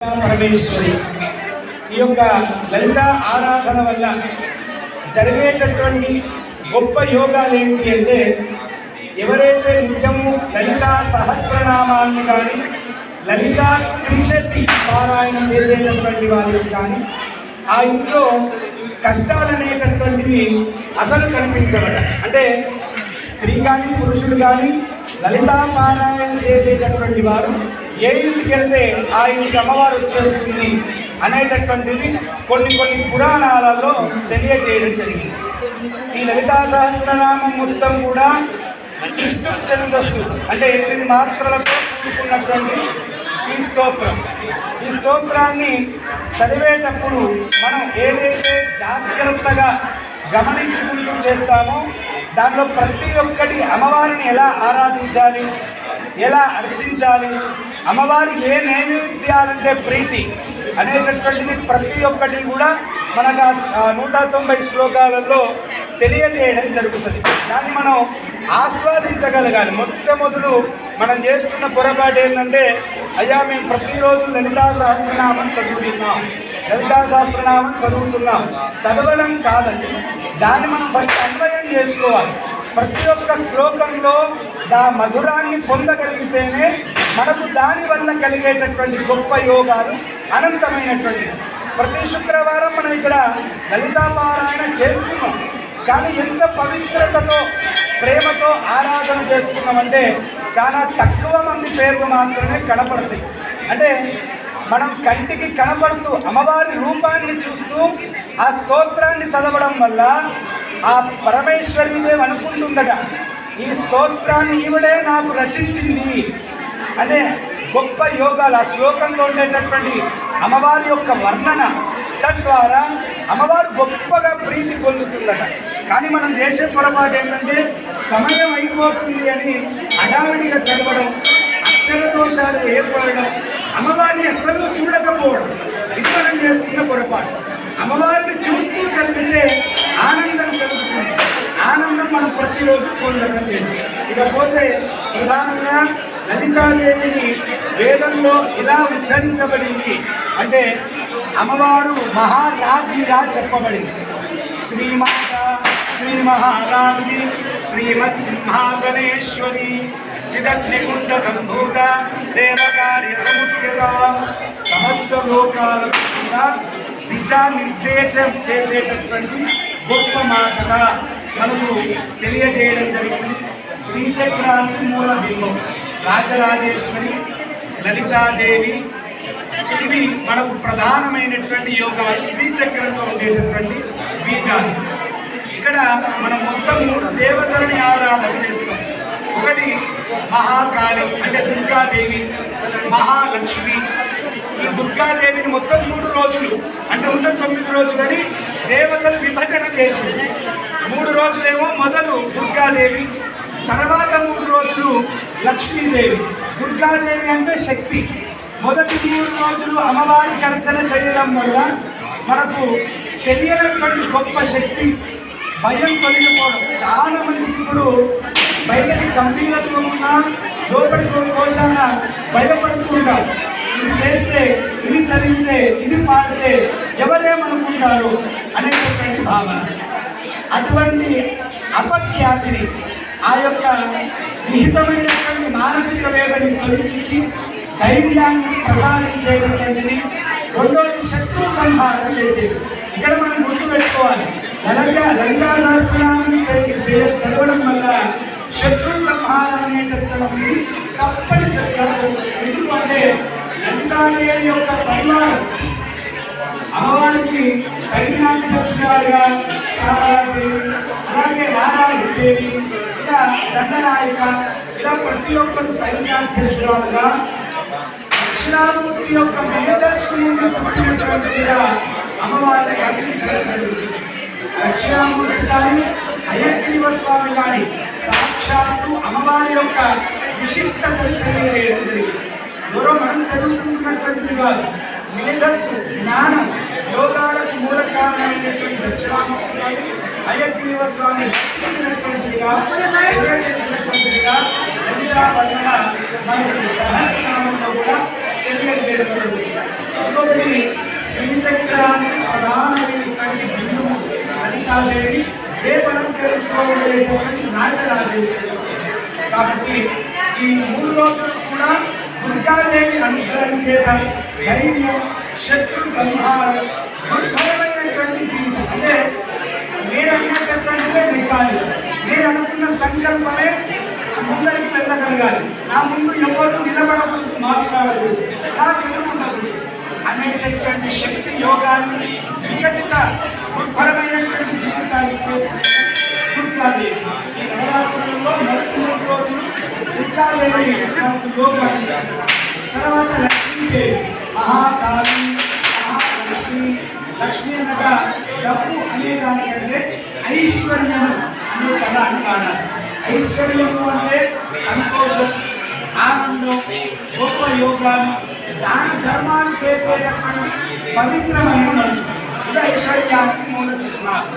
పరమేశ్వరి. ఈ యొక్క లలిత ఆరాధన వల్ల జరిగేటటువంటి గొప్ప యోగాలు ఏంటి అంటే ఎవరైతే నిత్యము లలిత సహస్రనామాన్ని కానీ లలిత త్రిశతి పారాయణ చేసేటటువంటి వారికి కానీ ఆ ఇంట్లో కష్టాలు అనేటటువంటివి అసలు కనిపించబడ అంటే స్త్రీ కానీ పురుషుడు కానీ లలితా పారాయణ చేసేటటువంటి వారు ఏ ఇంటికి వెళ్తే ఆ ఇంటికి అమ్మవారు వచ్చేస్తుంది అనేటటువంటిది కొన్ని కొన్ని పురాణాలలో తెలియజేయడం జరిగింది. ఈ లలితా సహస్రనామం మొత్తం కూడా విష్ణు ఛందస్సు అంటే ఎనిమిది మాత్రలతో కూడుకున్నటువంటి ఈ స్తోత్రం. ఈ స్తోత్రాన్ని చదివేటప్పుడు మనం ఏదైతే జాగ్రత్తగా గమనించుకుంటూ చేస్తామో దానిలో ప్రతి ఒక్కటి అమ్మవారిని ఎలా ఆరాధించాలి ఎలా అర్చించాలి? అమ్మవారికి ఏ నైవేద్యాలంటే ప్రీతి అనేటటువంటిది ప్రతి ఒక్కటి కూడా మనకు నూట తొంభై శ్లోకాలలో తెలియజేయడం జరుగుతుంది. దాన్ని మనం ఆస్వాదించగలగాలి. మొట్టమొదలు మనం చేస్తున్న పొరపాటు ఏంటంటే అయ్యా మేము ప్రతిరోజు లలితా సహస్రనామం చదువుతున్నాం. లలితా సహస్రనామం చదువుతున్నాం. చదవడం కాదండి. దాన్ని మనం ఫస్ట్ అన్వయం చేసుకోవాలి. ప్రతి ఒక్క శ్లోకంలో దా మధురాన్ని పొందగలిగితేనే మనకు దానివల్ల కలిగేటటువంటి గొప్ప యోగాలు అనంతమైనటువంటి. ప్రతి శుక్రవారం మనం ఇక్కడ లలితాపారాయణ చేస్తున్నాం. కానీ ఎంత పవిత్రతతో ప్రేమతో ఆరాధన చేస్తున్నామంటే చాలా తక్కువ మంది పేర్లు మాత్రమే కనపడతాయి. అంటే మనం కంటికి కనపడుతూ అమ్మవారి రూపాన్ని చూస్తూ ఆ స్తోత్రాన్ని చదవడం వల్ల ఆ పరమేశ్వరీదేవి అనుకుంటుందట ఈ స్తోత్రాన్ని ఈవిడే నాకు రచించింది అనే గొప్ప యోగాలు ఆ శ్లోకంలో ఉండేటటువంటి అమ్మవారి యొక్క వర్ణన తద్వారా అమ్మవారు గొప్పగా ప్రీతి పొందుతుందట. కానీ మనం చేసే పొరపాటు ఏంటంటే సమయం అయిపోతుంది అని హడావిడిగా చదవడం అక్షర దోషాలు ఏర్పడడం అమ్మవారిని అస్సలు చూడకపోవడం ఇది చేస్తున్న పొరపాటు అమ్మవారిని చూస్తూ చదివితే ఆనందం కలుగుతుంది ఆనందం మనం ఇకపోతే ప్రధానంగా లలితాదేవిని వేదంలో ఇలా ఉద్ధరించబడింది. అంటే అమ్మవారు మహారాజ్ఞిగా చెప్పబడింది. శ్రీమాత శ్రీ మహారాజ్ఞి శ్రీమత్ సింహాసనేశ్వరి చిదగ్నికుండ సంభూత దేవకార్య సముఖ్యత సమస్త లోకాలకు కూడా దిశానిర్దేశం చేసేటటువంటి గొప్ప మాటగా మనకు తెలియజేయడం జరిగింది. శ్రీచక్రానికి మూల బింబం రాజరాజేశ్వరి లలితాదేవి. ఇవి మనకు ప్రధానమైనటువంటి యోగాలు. శ్రీచక్రంలో ఉండేటటువంటి బీజాలు. ఇక్కడ మనం మొత్తం మూడు దేవతలని ఆరాధన చేస్తాం. ఒకటి మహాకాళి అంటే దుర్గాదేవి మహాలక్ష్మి ఈ దుర్గాదేవిని మొత్తం మూడు రోజులు అంటే ఉన్న తొమ్మిది రోజులని దేవతలు విభజన చేసింది. మూడు రోజులేమో మొదలు దుర్గాదేవి తర్వాత మూడు రోజులు లక్ష్మీదేవి. దుర్గాదేవి అంటే శక్తి. మొదటి మూడు రోజులు అమ్మవారికి అర్చన చేయడం వల్ల మనకు తెలియనటువంటి గొప్ప శక్తి భయం తొలగిపోవడం. చాలా మందికి ఇప్పుడు బయటకి గంభీరత్వం ఉన్నా లోపలి కోశాన భయపడుతుంటారు ఇది చేస్తే ఇది చదివితే ఇది పాడితే ఎవరేమనుకుంటారు అనేటటువంటి భావన. అటువంటి అపఖ్యాతిని ఆ యొక్క విహితమైనటువంటి మానసిక వేదని తొలగించి ధైర్యాన్ని ప్రసాదించేటటువంటిది రెండోది శత్రు సంహారం చేసేది. ఇక్కడ మనం గుర్తుపెట్టుకోవాలి లలిత రంగా శాస్త్రాన్ని చదవడం వల్ల శత్రు సంహారం అనేటటువంటిది తప్పనిసరిగా ఎందుకంటే లలితాదేవి యొక్క పరివారం. అమ్మవారికి సైన్యాధ్యక్షురాలుగా శారదాదేవి అలాగే నారాయణదేవి ఇలా దండనాయక ఇలా ప్రతి ఒక్కరు సైన్యాధ్యక్షురాలుగా దక్షిణామూర్తి యొక్క మేధస్సు పుట్టినటువంటిగా అమ్మవారిని అర్పించడం జరుగుతుంది దక్షిణామూర్తి కానీ అయ్యగ్రీవ స్వామి కానీ సాక్షాత్తు అమ్మవారి యొక్క విశిష్టతను తెలియజేయడం జరిగింది. ఎవరో మనం చదువుకుంటున్నటువంటిది కాదు మేధస్సు జ్ఞానం యోగాలకు మూల కారణమైనటువంటి దక్షిణామూర్తి కానీ అయ్యగ్రీవ స్వామి రక్షించినటువంటిదిగా తెలియజేసినటువంటిదిగా లలితా వర్ణన మనకు సహస్రనామంలో కూడా తెలియజేయడం జరుగుతుంది. ఇంకొకటి శ్రీచక్రానికి ప్రధానమైనటువంటి బిందువు లలితాదేవి దేవలంకరించుకోబోయేటువంటి నాచరాజేశ్వరి కాబట్టి ఈ మూడు రోజులు కూడా దుర్గాదేవి అనుగ్రహం చేత ధైర్యం శత్రు సంహారం దుర్భరమైనటువంటి జీవితం. అంటే నేను అనుకున్నటువంటిదే నెగ్గాలి నేను అనుకున్న సంకల్పమే ముందరికి వెళ్ళగలగాలి. నా ముందు ఎవరు నిలబడకూడదు మాట్లాడదు నా ఎదుర్కొనదు అనేటటువంటి శక్తి యోగాన్ని వికసిత దుర్భరమైనటువంటి జీవితాన్ని ఇచ్చే దుర్గాదేవి ఈ నవరాత్రులలో దుర్గాదేవి మనకు యోగాన్ని తర్వాత లక్ష్మీదేవి మహాకాళి మహాలక్ష్మి లక్ష్మి అనగా డబ్బు అనేదానికంటే ఐశ్వర్యము అనే పదాన్ని వాడాలి ఐశ్వర్యము అంటే సంతోషం ఆనందం గొప్ప యోగాలు దాని ధర్మాన్ని చేసేటటువంటి పవిత్రమైన మనుషులు ఐశ్వర్యానికి మూల చిహ్నాలు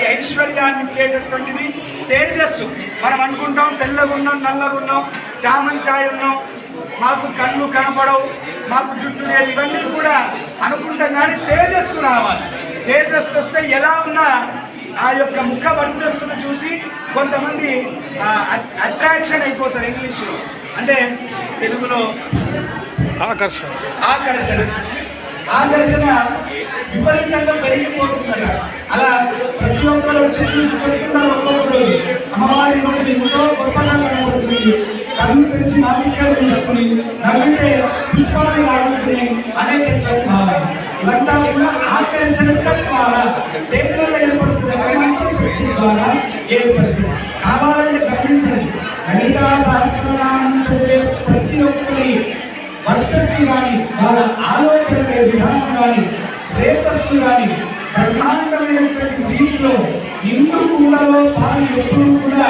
ఈ ఐశ్వర్యాన్ని ఇచ్చేటటువంటిది తేజస్సు. మనం అనుకుంటాం తెల్లగున్నాం నల్లగున్నాం చామంచాయ ఉన్నాం మాకు కళ్ళు కనపడవు మాకు జుట్టు లేదు. ఇవన్నీ కూడా అనుకుంటాం కానీ తేజస్సు రావాలి. తేజస్సు వస్తే ఎలా ఉన్నా ఆ యొక్క ముఖ వర్చస్సును చూసి కొంతమంది అట్రాక్షన్ అయిపోతారు ఇంగ్లీష్లో. అంటే తెలుగులో ఆకర్షణ. ఆకర్షణ. ఆకర్షణ విపరీతంగా పెరిగిపోతుందట. అలా ప్రతి ఒక్కరు వచ్చి చూసి చెప్తున్నారు ఒక్కొక్కరు అమ్మవారి నోటి ఎంతో గొప్పగా కనబడుతుంది కళ్ళు తెరిచి మామిడికాయలు చెప్పుకుని నవ్వితే పుష్పాన్ని వాడుతుంది అనేటటువంటి భావం ఇవంతా కూడా ఆకర్షణ ద్వారా దేని ఏర్పడుతుంది? అగ్ని శక్తి ద్వారా ఏర్పడుతుంది. కావాలంటే గమనించండి. లలితా సహస్రనామం చదివే ప్రతి ఒక్కరి వర్చస్సు కానీ వాళ్ళ ఆలోచన విధానం కానీ రేతస్సు కానీ బ్రహ్మాండమైనటువంటి దీంట్లో ఇందు కూడలో పాలు ఎప్పుడు కూడా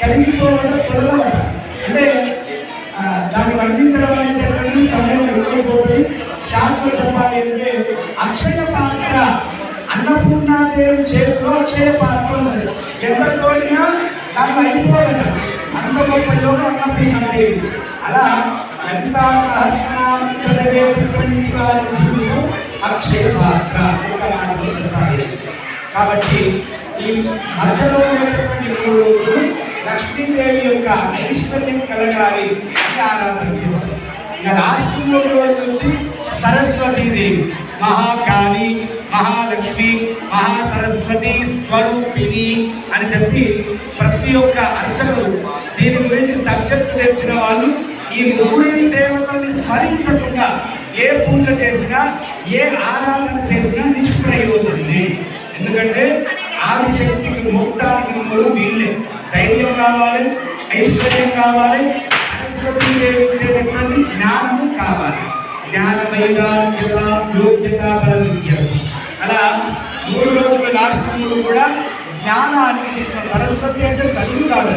కలిగిపోవడం తొలగవట అంటే దాన్ని వర్ణించడం అనేటటువంటి సమయం ఎక్కువైపోతుంది. శాంతిలో చెప్పాలి అంటే అక్షయ పాత్ర అన్నపూర్ణాదేవి చేతిలో అక్షయ పాత్ర ఉన్నది. ఎంత తోడినా దాంట్లో అయిపోదట అంత గొప్ప యోగం అన్నపూర్ణాదేవి అలా లలితా సహస్రనామం చదివేటటువంటి వారి జీవితం అక్షయ పాత్ర ఒక చెప్పాలి కాబట్టి ఈ మధ్యలో ఉన్నటువంటి మూడు రోజులు లక్ష్మీదేవి యొక్క ఐశ్వర్యం కలగాలి అని ఆరాధన చేస్తారు. ఇక లాస్ట్ మూడు రోజుల నుంచి సరస్వతీదేవి మహాకాళి మహాలక్ష్మి మహాసరస్వతి స్వరూపిణి అని చెప్పి ప్రతి ఒక్క అర్చకుడు దీని గురించి సబ్జెక్ట్ తెచ్చిన వాళ్ళు ఈ మూడు దేవతల్ని స్మరించకుండా ఏ పూజ చేసినా ఏ ఆరాధన చేసినా నిష్ప్రయోజనమే. ఎందుకంటే ఆదిశక్తికి మొత్తానికి మూడు వీళ్ళే. ధైర్యం కావాలి ఐశ్వర్యం కావాలి సరస్వతీదేవి ఇచ్చేటటువంటి జ్ఞానము కావాలి. జ్ఞాన వైరాగ్యత యోగ్యత బలసిద్ధ్యం అలా మూడు రోజుల లాస్ట్ మూడు కూడా జ్ఞానానికి చేసిన సరస్వతి అంటే చదువు కాదు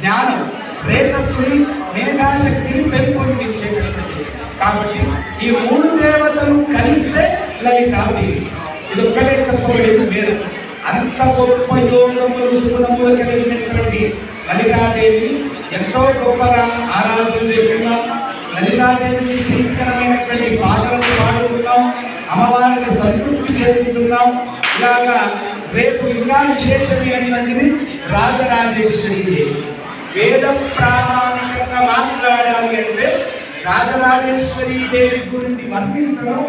జ్ఞానం రేతస్సుని మేధాశక్తిని పెంపొందించేటటువంటి కాబట్టి ఈ మూడు దేవతలు కలిస్తే లలితాదేవి ఇది ఒక్కటే చెప్పబడింది వేరు అంత గొప్ప యోగములు సుగుణములు కలిగినటువంటి లలితాదేవి ఎంతో గొప్పగా ఆరాధన చేస్తున్నాం. లలితాదేవికి ప్రీతికరమైనటువంటి పాటలను పాడుతున్నాం. అమ్మవారిని సంతృప్తి చెందుతున్నాం. ఇలాగా రేపు ఇంకా విశేషమైనటువంటిది రాజరాజేశ్వరి దేవి వేద ప్రామాణికంగా మాట్లాడాలి అంటే రాజరాజేశ్వరి దేవి గురించి వర్ణించడం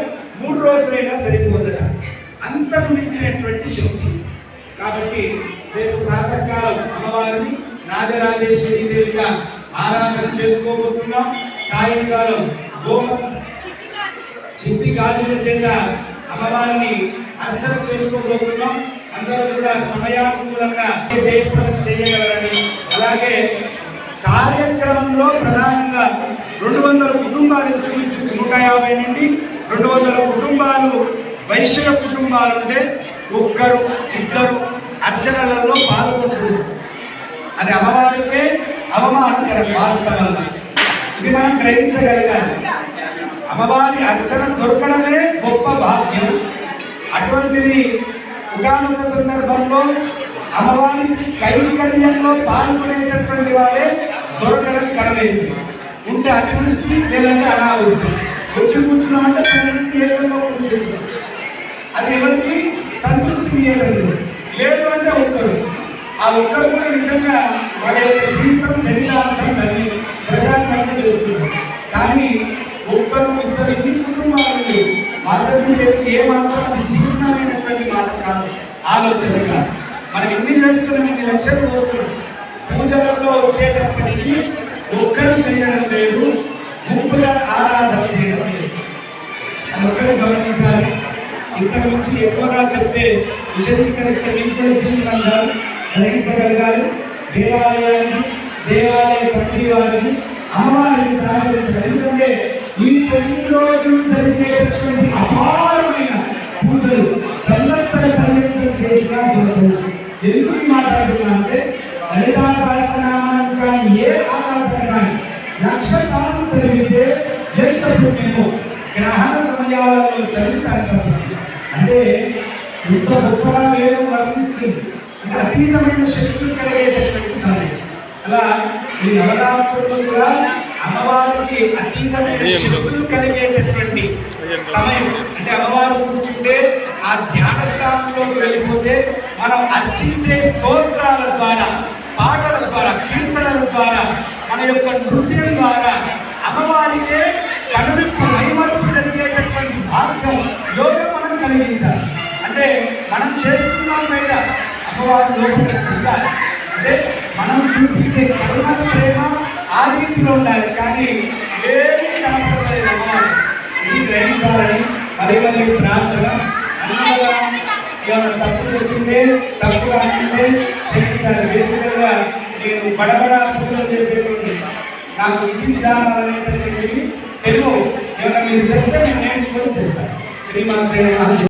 మూడు రోజులైనా సరిపోదట అంతకు మించినటువంటి శక్తి. కాబట్టి రేపు ప్రాతకాలం అమ్మవారిని రాజరాజేశ్వరి దేవిగా ఆరాధన చేసుకోబోతున్నాం. సాయంకాలం గోమ చిట్టి గాజుల చేత అమ్మవారిని అర్చన చేసుకోబోతున్నాం. అందరూ కూడా సమయానుకూలంగా జయప్రదం చేయగలరని అలాగే కార్యక్రమంలో ప్రధానంగా రెండు వందల కుటుంబాలు చూపించింది నూట యాభై నుండి రెండు వందల కుటుంబాలు వైశ్య కుటుంబాలు ఉంటే ఒక్కరు ఇద్దరు అర్చనలలో పాల్గొంటున్నారు. అది అమ్మవారికే అవమానకరం వాస్తవంగా. ఇది మనం గ్రహించగలగాలి. అమ్మవారి అర్చన దొరకడమే గొప్ప భాగ్యం. అటువంటిది ఒకనొక సందర్భంలో అమ్మవారి కైంకర్యంలో పాల్గొనేటటువంటి వారే దొరకడం కరలేదు ఉంటే అతివృష్టి లేదంటే అనావృష్టి. వచ్చి కూర్చున్నామంటే పది మంది అది ఎవరికి? సంతృప్తి ఇయ్యలేదు లేదు అంటే ఒక్కరు. ఆ ఒక్కరు కూడా నిజంగా వాళ్ళ యొక్క జీవితం శరీరాంతం కలిగి ప్రశాంతంగా చేస్తున్నారు కానీ ఒక్కరు ఇద్దరు ఇన్ని కుటుంబాలు లేవు. వసతి ఏ మాత్రం అది జీవనమైనటువంటి మాట కాదు. ఆలోచన కాదు. మనం ఎన్ని చేస్తున్నాం ఎన్ని లక్షలు పోతున్నాం పూజలలో వచ్చేటప్పటికి ఒక్కరు చేయడం లేదు గుంపుగా ఆరాధన చేయడం లేదు. ఒక్కరు గమనించాలి. ఇంతకు మించి ఎక్కువగా చెప్తే విశదీకరిస్తే మీకు కూడా జీవితంగా గ్రహించగలగాలి. దేవాలయాన్ని దేవాలయ ప్రక్రియ వారిని అమ్మవారిని సహకరించాలి ఎందుకంటే ఈ తొమ్మిది రోజులు జరిగేటటువంటి అపారమైన పూజలు సంవత్సర పర్యంతం చేసినా దొరకదు ఎందుకు మాట్లాడుతున్నా అంటే లలితా సహస్రనామం కానీ ఏ ఆరాధన కానీ లక్ష సార్లు చదివితే ఎంత పుణ్యమో గ్రహణ సమయాలలో చదివితే అంత. అంటే ఇంత గొప్పగా వేదం వర్ణిస్తుంది. అంటే అతీతమైన శక్తులు కలిగేటటువంటి సమయం. అలా ఈ నవరాత్రులు కూడా అమ్మవారికి అతీతమైన శక్తులు కలిగేటటువంటి సమయం. అంటే అమ్మవారు కూర్చుంటే ఆ ధ్యాన స్థానంలోకి వెళ్ళిపోతే మనం అర్చించే స్తోత్రాల ద్వారా పాటల ద్వారా కీర్తనల ద్వారా మన యొక్క నృత్యం ద్వారా అమ్మవారికే కనువిప్పు మైమరుపు జరిగేటటువంటి భాగ్యం యోగం మనం కలిగించాలి. అంటే మనం చేస్తున్నాం మీద అమ్మవారి లోపల చెయ్యాలి. అంటే మనం చూపించే కరుణ ప్రేమ ఆ రీతిలో ఉండాలి. కానీ ఏమి కనపడలేదు అమ్మవారు. ఇది గ్రహించాలని మరి మరి ప్రార్థన తప్పు చెప్పిందే తప్పు క్షమించాలి బేసికల్గా నేను బడబడ పూజలు చేసేటువంటి నాకు ఇది విధానాలు అనేటువంటివి తెలుగు ఎవరైనా మీరు చెప్తే నేను నేర్చుకొని చేస్తాను. శ్రీమంత్రి